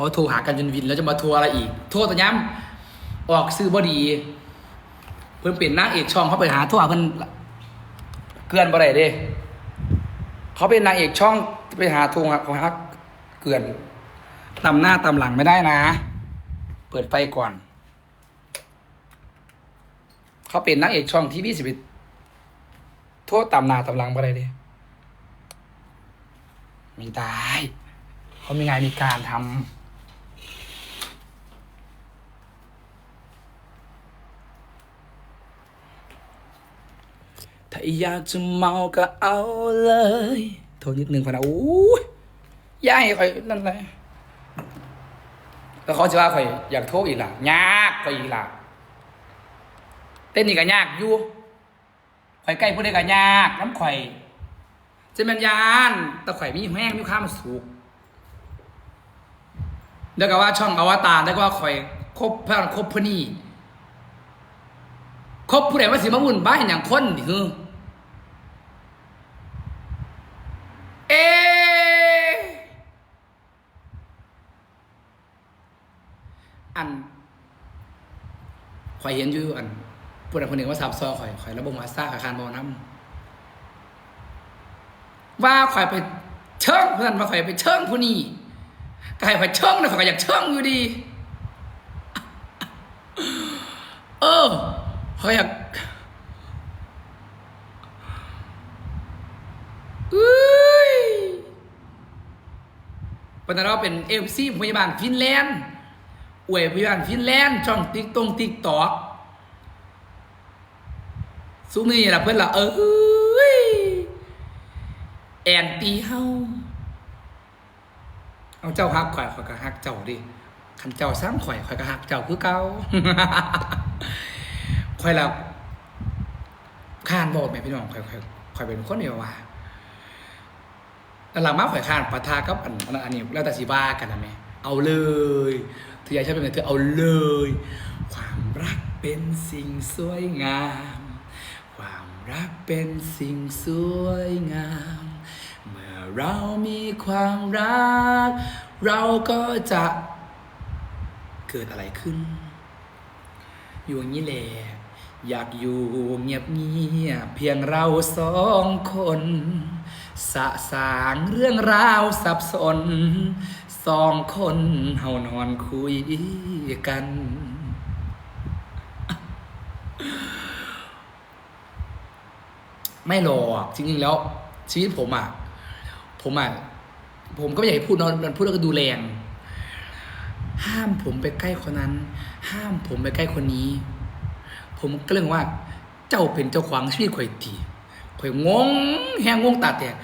เขาโทรหากันจนวินแล้วจะมาโทรอะไรอีก โทรแต่ย้ำออกซื้อบอดี เพิ่นเป็นนางเอกช่องเขาไปหาโทรหาเพิ่นเกลือนบ่ได้เด้เขาเป็นนางเอกช่องไปหาโทรหาเขาฮักเกลือนตำหน้าตำหลังไม่ได้นะ เปิดไฟก่อน เขาเป็นนางเอกช่องทีวีสิบโทษตำหน้าตำหลังบ่ได้เด้ไม่ได้เขามีงานมีการทำ ถ้าอยากจะเมาก็เอาเลย โทษนิดนึงพอนะอู้ยย่ายคอยนั่นเลยแล้วเขาจะว่าคอยอยากโทษอีกล่ะยากคอยอีกล่ะเต้นนี่ก็ยากอยู่ข่อยใกล้ผู้ใดก็ยากน้ำข่อยจะเป็นยานต่ข่อยมีแห้งมีข้ามสุกแล้วก็ว่าช่องอวตารแล้วก็ว่าข่อยคบเพื่อนคบเพื่อนี่ ครบผู้ใดว่าสิมาวุ่นบ้านอย่างคนดิคือเออันข่อยเห็นอยู่อันผู้ใดคนหนึ่งว่าซับซ้อข่อยข่อยระบบมาซ่าอาคารบอน้ำว่าข่อยไปเชิงเพื่อนว่าข่อยไปเชิงผู้นี้ก็ให้ข่อยเชิงนะข่อยอยากเชิงอยู่ดี เออ ข่อยอยากอุ้ยปัญหาเราเป็นเอฟซีพยาบาลฟินแลนด์อวยพยานฟินแลนด์ช่องติ๊กตงติ๊กตอกสุนี่ล่ะเพื่อนล่ะเอ้ยแอนตีเฮาเอาเจ้าฮักข่อยข่อยก็ฮักเจ้าดิคันเจ้าสร้างข่อยข่อยก็ฮักเจ้าคือเก่า ข่อยล่ะข้านบอกแม่พี่น้องข่อยข่อยข่อยเป็นคนเดียวว่าแล้วหลังมาข่อยข้านปะทากับอันอันอันนี้แล้วแต่สิว่ากันนะแม่เอาเลยเธออยากใช้เป็นไงเธอเอาเลย ความรักเป็นสิ่งสวยงาม ความรักเป็นสิ่งสวยงาม เมื่อเรามีความรัก เราก็จะเกิดอะไรขึ้น อยู่อย่างนี้แหละ อยากอยู่เงียบเงียบเพียงเราสองคน สะสางเรื่องราวสับสน สองคนเฮานอนคุยกัน ไม่หรอกจริงๆแล้ว ชีวิตผมอะ ผมอะ ผมก็ไม่อยากให้พูดเนอะมันพูดแล้วก็ดูแรง ห้ามผมไปใกล้คนนั้น ห้ามผมไปใกล้คนนี้ ผมก็เรื่องว่าเจ้าเป็นเจ้าของชีวิตข่อยตีข่อยงงแหงงงตาแตก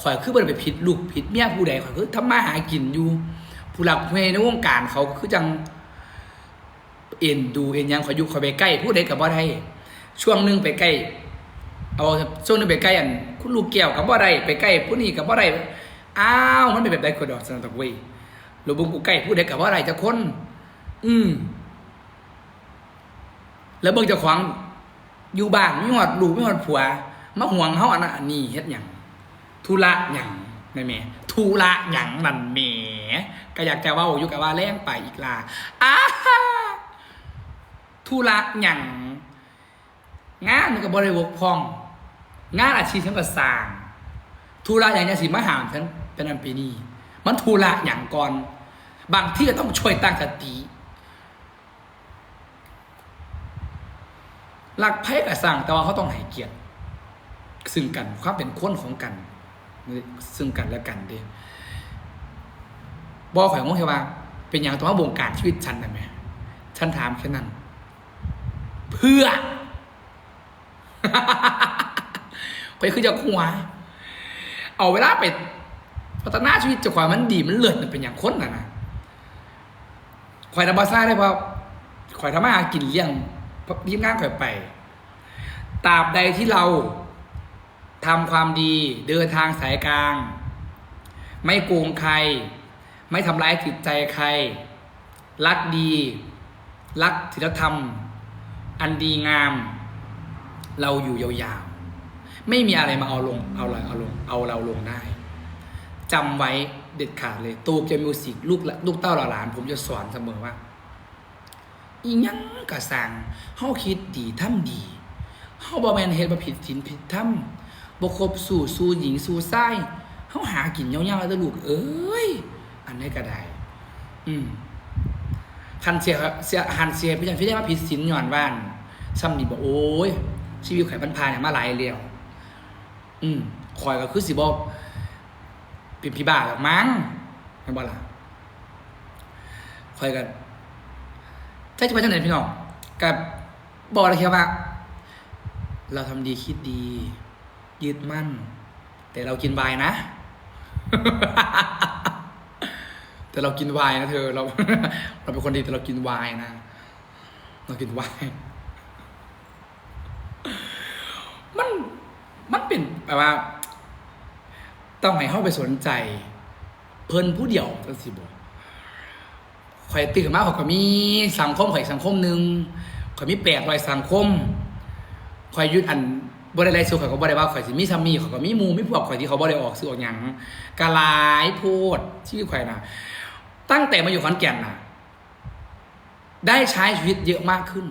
ข่อยคือบ่ได้ไปผิดลูกผิดเมียผู้ใดข่อยคือทำมาหากินอยู่ ผู้หลักผู้ใหญ่ในวงการเขาคือจังเอ็นดูเอ็นยังข่อยอยู่ข่อยไปใกล้ผู้ใดกับบ่ได้ช่วงหนึงไปใกล้เอาช่วงนึงไปใกล้อันคุณลูกแก้วกับบ่ได้ไปใกล้ผู้นี้กับบ่ได้อ้าวมันเป็นแบบใดคนดอกสนับตะเว้ยหรือบุงกูใกล้ผู้ใดกับบ่ได้จะคน อืม แล้วเบิ่งเจ้าของอยู่บ้านไมีหอดลูกมีหอดผัวมาห่วงเฮาอันนั้นอันนี้เฮ็ดหยังธุระหยังแม่แม่ธุระหยังนั่นแหมก็อยากจะว้าอยู่กับว่าแรงไปอีกล่ะอ้าฮ่าธุระหยังงานมันก็บ่ได้บกพร่อง งานอาชีพฉันก็สร้างธุระหยังจะสิมาหามฉันเป็นอันปีนี้มันธุระหยังก่อน บางที่ก็ต้องช่วยตั้งสติ หลักไพ่กับสั่งแต่ว่าเขาต้องให้เกียรติซึ่งกันความเป็นคนของกัน ซึ่งกันและกันด้บอกข่อยงงแค่ว่า เป็นอย่างตัวบงการชีวิตฉันได้ไหมฉันถามแค่นั้น เพื่อไปคือจะหัว เอาเวลาไปพัฒนาชีวิตจะความมันดีมันเลิศมันเป็นอย่างคนน่ะนะข่อยทำบาซ่าได้เพราะข่อยทำมาหากินเลี้ยง ทีมงานข่อยไปตราบใดที่เราทำความดีเดินทางสายกลาง ไม่โกงใคร ไม่ทำร้ายจิตใจใคร รักดี รักศีลธรรม อันดีงาม เราอยู่ยาวๆ ไม่มีอะไรมาเอาลง เอาเราเอาลงเอาเราลงได้จำไว้เด็ดขาดเลยโตเกียวมิวสิกลูกละลูกเต้าหลานผมจะสอนเสมอว่า อีหยังกะสั่งเฮาคิดดีทำดีเฮาบ่แม่นเฮ็ดบ่ผิดศีลผิดธรรมบ่ครบสู่สู่หญิงสู่ชายเฮาหากินยาวๆเด้อลูกเอ้ยอันนี้ก็ได้ อืมคันเสียเสียหันเสียไปจังที่ได้มาผิดศีลย้อนว่านซ้ำนี่บอกโอ้ยชีวิตข่อยพันพานเนี่ยมาหลายแล้วอืมข่อยก็คือสิบอกเป็นพี่บ้าหรอกมั้งไม่นบ่ล่ะข่อยก็ ถ้าจะไปทางไหนพี่น้องกับบอกเลยแค่ว่า เราทำดีคิดดี ยึดมั่น แต่เรากินไวน์นะ แต่เรากินไวน์นะเธอ เราเราเป็นคนดีแต่เรากินไวน์นะ เรากินไวน์มันมันเป็นแบบว่า ต้องให้เข้าไปสนใจ เพลินผู้เดียวสิบอก ข่อยตื่นมาข่อยก็มีสังคมข่อยสังคมหนึ่งข่อยมีแปดรอยสังคมข่อยยุดอันบ่ได้ไล่สู้ข่อยก็บ่ได้ว่าข่อยสิมีซามีข่อยก็มีมูมีพวกข่อยที่เขาบ่ได้ออกซื้อออกหยังกะลายโพดชีวิตข่อยนะตั้งแต่มาอยู่ขอนแก่นน่ะได้ใช้ชีวิตเยอะมากขึ้น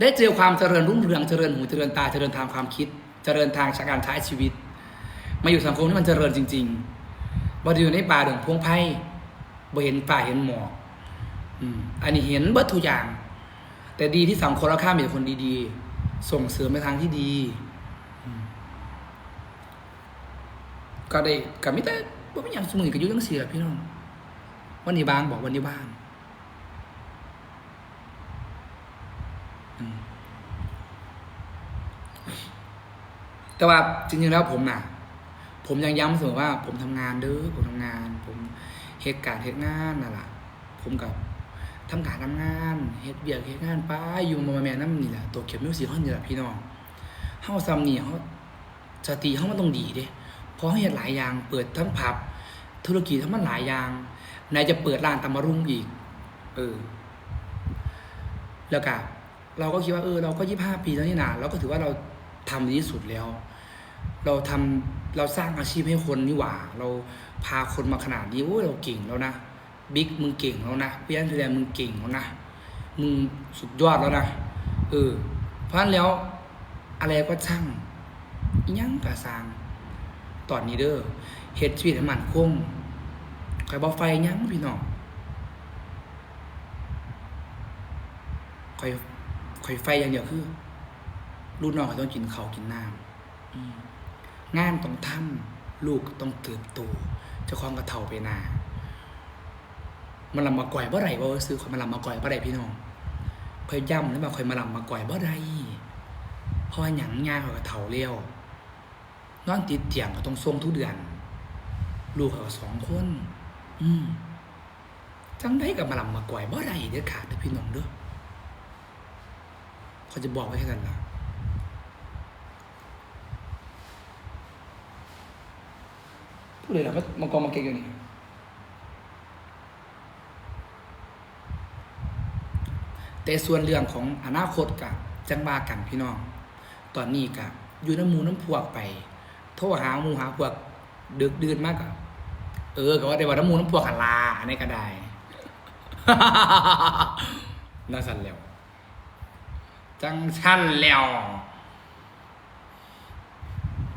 ได้เจอความเจริญรุ่งเรืองเจริญหูเจริญตาเจริญทางความคิด เจริญทางการใช้ชีวิต มาอยู่สังคมที่มันเจริญจริง ๆบ่ได้อยู่ในป่าดงพงไพ่ บ่เห็นป่าเห็นหมอกอืมอันนี้เห็นเบิดทุอย่าง แต่ดีที่สังคมเราข้ามมีแต่คนดีๆ ส่งเสริมไปทางที่ดี ก็ได้กับมิแต่ว่าไม่อยากสมุนกับยุทั้งสี่แหละพี่น้อง วันนี้บางบอกวันนี้บ้างแต่ว่าจริงๆแล้วผมน่ะ ผมยังย้ำเสมอว่า ผมทำงานเด้อผมทำงาน ผม เหตุการณ์เหตุงานนั่นแหละผมกับทำการทำงานเฮ็ดเบียกเฮ็ดงานป้าอยู่มาแม่น้ำนี่แหละตัวเข็มมิวสิคอนนี่แหละพี่น้องเฮาซ้ำนี่เฮาสติเฮามันต้องดีเด้เพราะเฮาเฮ็ดหลายอย่าง เปิดทั้งผับ ธุรกิจทั้งมันหลายอย่างไหนจะเปิดร้านตำมารุ่งอีก เออ แล้วก็เราก็คิดว่าเออ เราก็ยี่ห้าปีแล้วนี่นาเราก็ถือว่าเราทำดีที่สุดแล้ว เราทำ เราสร้างอาชีพให้คนนี่หว่า เราพาคนมาขนาดนี้โอ้เราเก่งแล้วนะบิ๊กมึงเก่งแล้วนะพี่อันดูแลมึงเก่งแล้วนะมึงสุดยอดแล้วนะเออเพราะฉะนั้นแล้วอะไรก็ช่างยังกะสร้างตอนนี้เด้อเฮ็ดชีวิตให้มันคงใครบ่ไฟยังพี่น้องคอยคอยไฟอย่างเดียวคือลูกน้องเขาต้องกินเขากินน้ำอืม งานต้องทำลูกต้องเติบโตเจ้าของกระเท่าไปนามันลำมาก่อยบ่ไรบ่ซื้อคอยมาลำมาก่อยบ่ไรพี่น้องคอยย้ำแล้วมาคอยมาลำมาก่อยบ่ไรเพราะหยังงานเขากระเท่าเร็วนอนติดเตียงก็ต้องส่งทุกเดือน ลูกเขาสองคน อืมจังได้กับมาลำมาก่อยบ่ไรเด้อขาดเด้อพี่น้องเด้อเขาจะบอกไว้แค่นั้นล่ะ เลยเหรอว่ามังกรมาเก่งอยู่นี่แต่ส่วนเรื่องของอนาคตกับจังบากันพี่น้อง ตอนนี้กับอยู่น้ำมูน้ำพวกไป โทรหาหมูหาพวกดึกดื่นมากอะเออก็ว่าแต่ว่าน้ำมูน้ำพวกหันลาอันนี้ก็ได้น่าสั่นแล้ว จังชั้นแล้ว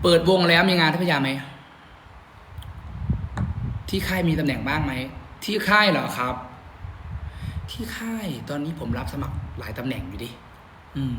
เปิดวงแล้วมีงานที่พยาไหม ที่ค่ายมีตำแหน่งบ้างไหม ที่ค่ายเหรอครับ ที่ค่ายตอนนี้ผมรับสมัครหลายตำแหน่งอยู่ดิ อืม